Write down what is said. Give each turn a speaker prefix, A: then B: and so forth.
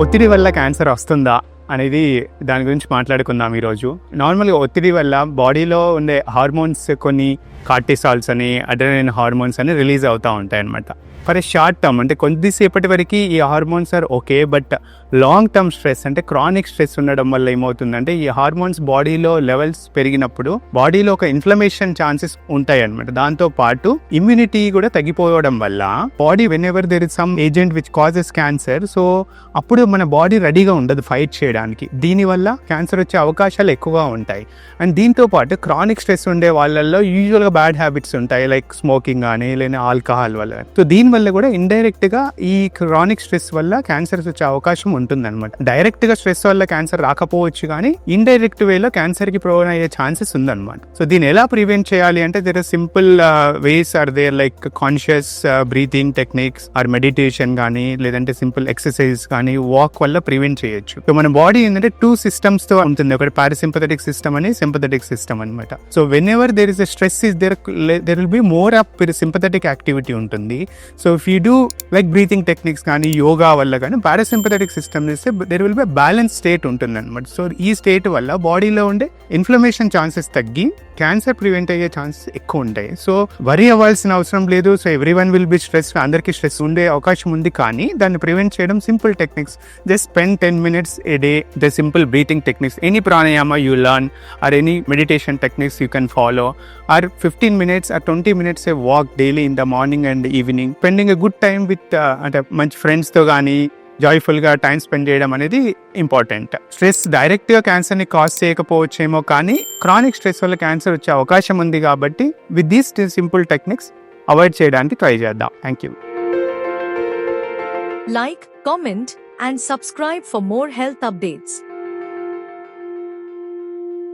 A: ఒత్తిడి వల్ల క్యాన్సర్ వస్తుందా అనేది దాని గురించి మాట్లాడుకుందాం ఈరోజు. నార్మల్గా ఒత్తిడి వల్ల బాడీలో ఉండే హార్మోన్స్ కొన్ని కార్టిసాల్స్ అని అడ్రనైన్ హార్మోన్స్ అని రిలీజ్ అవుతూ ఉంటాయి అనమాట ఫర్ ఎ షార్ట్ టర్మ్ అంటే కొద్దిసేపటి వరకు ఈ hormones are okay but long term stress అంటే క్రానిక్ స్ట్రెస్ ఉండడం వల్ల ఏమవుతుందంటే ఈ హార్మోన్స్ బాడీలో లెవెల్స్ పెరిగినప్పుడు బాడీలో ఒక ఇన్ఫ్లమేషన్ ఛాన్సెస్ ఉంటాయి అనమాట దాంతో పాటు ఇమ్యూనిటీ కూడా తగ్గిపోవడం వల్ల body whenever there is some agent which causes cancer so అప్పుడు మన బాడీ రెడీగా ఉండదు ఫైట్ చేయడానికి. దీనివల్ల క్యాన్సర్ వచ్చే అవకాశాలు ఎక్కువగా ఉంటాయి. అండ్ దీంతో పాటు క్రానిక్ స్ట్రెస్ ఉండే వాళ్ళల్లో యూజువల్గా బ్యాడ్ హ్యాబిట్స్ ఉంటాయి లైక్ స్మోకింగ్ కానీ లేదా ఆల్కహాల్ వల్ల. సో దీనివల్ల కూడా ఇండైరెక్ట్గా ఈ క్రానిక్ స్ట్రెస్ వల్ల క్యాన్సర్స్ వచ్చే అవకాశం ఉంటుంది అనమాట డైరెక్ట్గా స్ట్రెస్ వల్ల క్యాన్సర్ రాకపోవచ్చు కానీ ఇండైరెక్ట్ వేలో క్యాన్సర్కి ప్రోవన్ అయ్యే ఛాన్సెస్ ఉందన్నమాట. సో దీన్ని ఎలా ప్రివెంట్ చేయాలి అంటే there simple ways are there like conscious breathing techniques or meditation కానీ లేదంటే సింపుల్ ఎక్సర్సైజ్ కానీ వాక్ వల్ల ప్రివెంట్ చేయొచ్చు. సో మన బాడీ ఏంటంటే టూ సిస్టమ్స్తో ఉంటుంది. ఒకటి పారాసింపథెటిక్ సిస్టమ్ అని సింపథెటిక్ సిస్టమ్ అనమాట so whenever there is stress is there there will be more of sympathetic activity ఉంటుంది. So if you do like breathing techniques కానీ యోగా వల్ల కానీ పారాసింపథెటిక్ సిస్టమ్ ఇస్తే there will be balance state ఉంటుంది అనమాట so ఈ state వల్ల బాడీలో ఉండే ఇన్ఫ్లమేషన్ ఛాన్సెస్ తగ్గి క్యాన్సర్ ప్రివెంట్ అయ్యే ఛాన్సెస్ ఎక్కువ ఉంటాయి. సో వరీ అవ్వాల్సిన అవసరం లేదు. So everyone will be stress అందరికీ స్ట్రెస్ ఉండే అవకాశం ఉంది కానీ దాన్ని ప్రివెంట్ చేయడం simple techniques just spend ten minutes a day the simple breathing techniques any pranayama you learn or any meditation techniques you can follow or fifteen minutes or twenty minutes a walk daily in the morning and evening spending a good time with అంటే మంచి ఫ్రెండ్స్తో కానీ జాయ్ఫుల్గా time spend చేయడం అనేది important. Stress డైరెక్ట్గా క్యాన్సర్ని cause చేయకపోవచ్చేమో కానీ chronic stress వల్ల క్యాన్సర్ వచ్చే అవకాశం ఉంది కాబట్టి with these simple techniques avoid చేయడానికి ట్రై చేద్దాం. Thank you
B: like comment and subscribe for more health updates